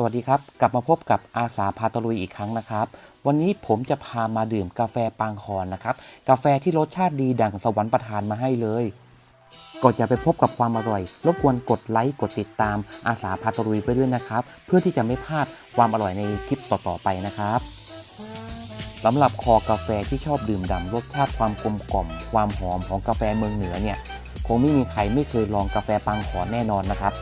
สวัสดีครับ กลับมาพบกับอาสาพาตะลุยอีกครั้งนะครับ วันนี้ผมจะพามาดื่มกาแฟปางคอนนะครับ กาแฟที่รสชาติดีดังสวรรค์ประทานมาให้เลยก่อนจะไปพบกับความอร่อย รบกวนกดไลค์กดติดตามอาสาพาตะลุยไปด้วยนะครับ เพื่อที่จะไม่พลาดความอร่อยในคลิปต่อๆไปนะครับสำหรับคอกาแฟที่ชอบดื่มด่ำรสชาติความกลมกล่อม ความหอมของกาแฟเมืองเหนือเนี่ยคงไม่มีใครไม่เคยลองกาแฟปางขอนแน่นอนนะครับ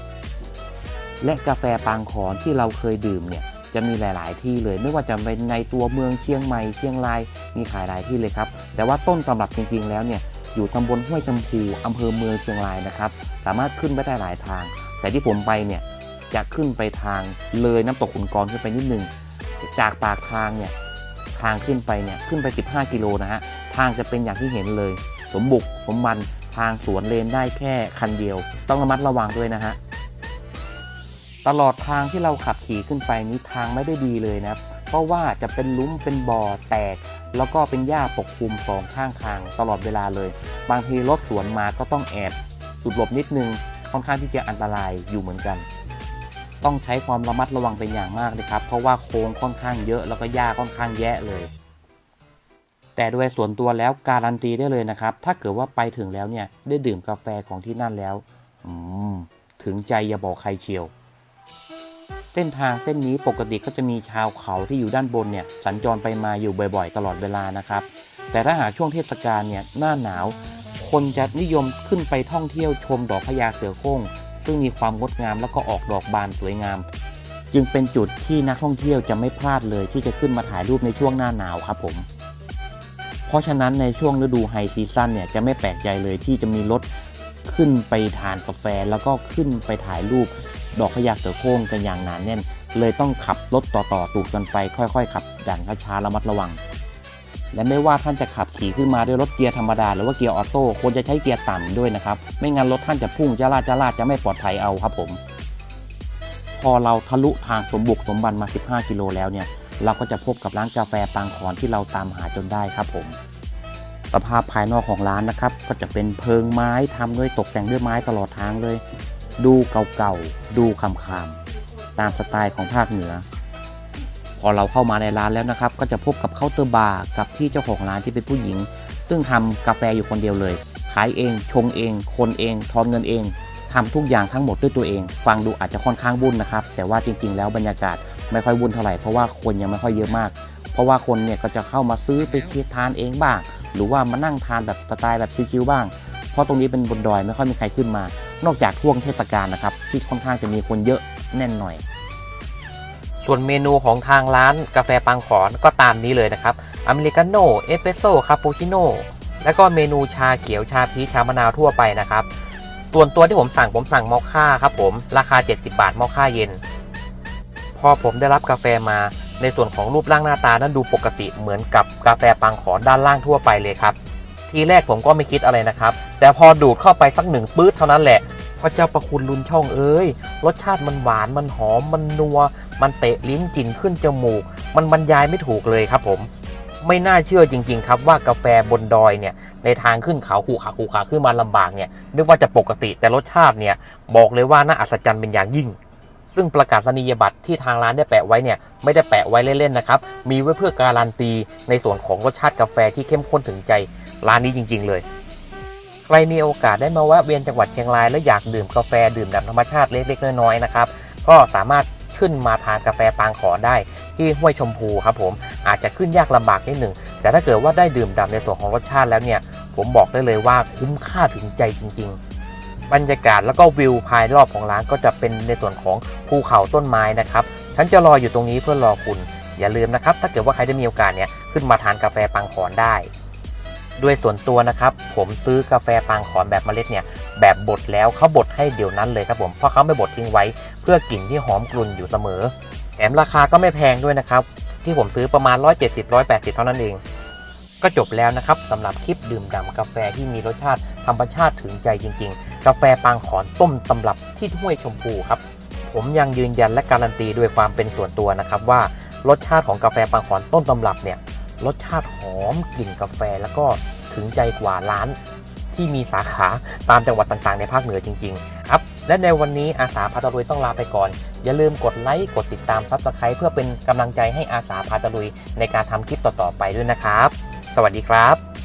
และกาแฟปางขอนที่เราเคยดื่มเนี่ยจะมีหลาย ๆ ที่เลย ไม่ว่าจะเป็นในตัวเมืองเชียงใหม่เชียงรายมีขายหลายที่เลยครับแต่ว่าต้นตำรับจริง ๆ แล้วเนี่ยอยู่ตำบลห้วยชมพูอำเภอเมืองเชียงรายนะครับ สามารถขึ้นไปได้หลายทาง แต่ที่ผมไปเนี่ยจะขึ้นไปทางเลยน้ำตกขุนกรขึ้นไปนิดนึงจากปากทางเนี่ยทางขึ้นไปเนี่ยขึ้นไป 15 กิโลนะฮะทางจะเป็นอย่างที่เห็นเลย สมบุกสมบันทางสวนเลนได้แค่คันเดียว ต้องระมัดระวังด้วยนะฮะ ตลอดทางที่เราขับขี่ขึ้นไปนี้ทางไม่ได้ดีเลยนะครับ เพราะว่าจะเป็นลุ้มเป็นบ่อแตก แล้วก็เป็นหญ้าปกคลุมสองข้างทางตลอดเวลาเลย บางทีรถสวนมาก็ต้องแอบสุดหลบนิดนึงค่อนข้างที่จะอันตรายอยู่เหมือนกัน ต้องใช้ความระมัดระวังเป็นอย่างมากเลยครับ เพราะว่าโค้งค่อนข้างเยอะแล้วก็หญ้าค่อนข้างแยะเลย แต่โดยส่วนตัวแล้วการันตีได้เลยนะครับ ถ้าเกิดว่าไปถึงแล้วเนี่ยได้ดื่มกาแฟของที่นั่นแล้วอืมถึงใจอย่าบอกใครเชียว เส้นทางเส้นนี้ปกติก็จะมีชาวเขาที่อยู่ด้านบนเนี่ยสัญจรไปมาอยู่บ่อยๆ ตลอดเวลานะครับ แต่ถ้าหากช่วงเทศกาลเนี่ยหน้าหนาว คนจะนิยมขึ้นไปท่องเที่ยวชมดอกพญาเสือโคร่งซึ่งมีความงดงามแล้วก็ออกดอกบานสวยงาม จึงเป็นจุดที่นักท่องเที่ยวจะไม่พลาดเลยที่จะขึ้นมาถ่ายรูปในช่วงหน้าหนาวครับผม เพราะฉะนั้นในช่วงฤดูไฮซีซั่นเนี่ยจะไม่แปลกใจเลยที่จะมีรถขึ้นไปทานกาแฟแล้วก็ขึ้นไปถ่ายรูป ดอกพญาเสือโคร่งกันอย่างหนานแน่น เลยต้องขับรถต่อๆตูกกันไปค่อยๆ ขับอย่างช้าๆระมัดระวัง และไม่ว่าท่านจะขับขี่ขึ้นมาด้วยรถเกียร์ธรรมดาหรือว่าเกียร์ออโต้ควรจะใช้เกียร์ต่ำด้วยนะครับ ไม่งั้นรถท่านจะพุ่งจะลาดจะลาดจะไม่ปลอดภัยเอาครับผม พอเราทะลุทางสมบุกสมบันมา 15 กิโลแล้วเนี่ยเราก็จะพบกับร้านกาแฟปางขอนที่เราตามหาจนได้ครับผมสภาพภายนอกของร้านนะครับ ก็จะเป็นเพิงไม้ทำด้วยตกแต่งด้วยไม้ตลอดทางเลย ดูเก่าๆ ดูคำๆตามสไตล์ของภาคเหนือ พอเราเข้ามาในร้านแล้วนะครับ ก็จะพบกับเคาน์เตอร์บาร์กับที่เจ้าของร้านที่เป็นผู้หญิง ซึ่งทำกาแฟอยู่คนเดียวเลย ขายเอง ชงเอง คนเอง ทอนเงินเองทำทุกอย่างทั้งหมดด้วยตัวเอง ฟังดูอาจจะค่อนข้างวุ่นนะครับ แต่ว่าจริง ๆ แล้วบรรยากาศไม่ค่อยวุ่นเท่าไหร่ เพราะว่าคนยังไม่ค่อยเยอะมาก เพราะว่าคนเนี่ยก็จะเข้ามาซื้อไปคิดทานเองบ้าง หรือว่ามานั่งทานแบบสไตล์แบบชิวๆบ้าง เพราะตรงนี้เป็นบนดอยไม่ค่อยมีใครขึ้นมา นอกจากช่วงเทศกาลนะครับ ที่ค่อนข้างจะมีคนเยอะแน่นหน่อย ส่วนเมนูของทางร้านกาแฟปังขอนก็ตามนี้เลยนะครับอเมริกาโน่เอสเปรสโซ่คาปูชิโน่แล้วก็เมนูชาเขียวชาพีชชามะนาวทั่วไปนะครับส่วนตัวที่ผมสั่งผมสั่งมอคค่าครับผมราคา 70 บาทมอคค่าเย็น พอผมได้รับกาแฟมาในส่วนของรูปร่างหน้าตานั้นดูปกติเหมือนกับกาแฟปังขอนด้านล่างทั่วไปเลยครับ ทีแรกผมก็ไม่คิดอะไรนะครับ แต่พอดูดเข้าไปสักหนึ่งปื๊ดเท่านั้นแหละพระเจ้าประคุณลุนช่องเอ้ย รสชาติมันหวานมันหอมมันนัว มันเตะลิ้นกลิ่นขึ้นจมูก มันบรรยายไม่ถูกเลยครับผม ไม่น่าเชื่อจริง ๆ ครับว่ากาแฟบนดอยเนี่ย ในทางขึ้นเขาขู่ขาขู่ขาขึ้นมาลำบากเนี่ยนึกว่าจะปกติแต่รสชาติเนี่ยบอกเลยว่าน่าอัศจรรย์เป็นอย่างยิ่ง ซึ่งประกาศนียบัตรที่ทางร้านได้แปะไว้เนี่ยไม่ได้แปะไว้เล่นๆนะครับ มีไว้เพื่อการันตีในส่วนของรสชาติกาแฟที่เข้มข้นถึงใจร้านนี้จริง ๆ เลยใครมีโอกาสได้มาแวะเวียนจังหวัดเชียงราย และอยากดื่มกาแฟดื่มด่ำธรรมชาติเล็กๆน้อยๆนะครับก็สามารถขึ้นมาทานกาแฟปางขอได้ที่ห้วยชมพูครับผมอาจจะขึ้นยากลำบากนิดหนึ่งแต่ถ้าเกิดว่าได้ดื่มด่ำในส่วนของรสชาติแล้วเนี่ยผมบอกได้เลยว่าคุ้มค่าถึงใจจริง ๆ บรรยากาศแล้วก็วิวภายรอบของร้านก็จะเป็นในส่วนของภูเขาต้นไม้นะครับ ฉันจะรออยู่ตรงนี้เพื่อรอคุณ อย่าลืมนะครับ ถ้าเกิดว่าใครได้มีโอกาสเนี่ยขึ้นมาทานกาแฟปังขอนได้ ด้วยส่วนตัวนะครับ ผมซื้อกาแฟปังขอนแบบเมล็ดเนี่ยแบบบดแล้วเขาบดให้เดี๋ยวนั้นเลยครับผมเพราะเขาไม่บดทิ้งไว้ เพื่อกลิ่นที่หอมกลุ่นอยู่เสมอแถมราคาก็ไม่แพงด้วยนะครับที่ผมซื้อประมาณ 170-180 เท่านั้นเอง ก็จบแล้วนะครับสำหรับคลิปดื่มด่ำกาแฟที่มีรสชาติธรรมชาติถึงใจจริง ๆ กาแฟปางขอนต้มตำรับที่ห้วยชมพูครับ ผมยังยืนยันและการันตีด้วยความเป็นส่วนตัวนะครับว่ารสชาติของกาแฟปางขอนต้นตำรับเนี่ยรสชาติหอมกลิ่นกาแฟแล้วก็ถึงใจกว่าร้านที่มีสาขาตามจังหวัดต่างๆ ในภาคเหนือจริง ๆ ครับ และในวันนี้อาสาพาตะลุยต้องลาไปก่อน อย่าลืมกดไลค์ กดติดตามซับสไครต์เพื่อเป็นกำลังใจให้อาสาพาตะลุยในการทำคลิปต่อ ๆ ไปด้วยนะครับ สวัสดีครับ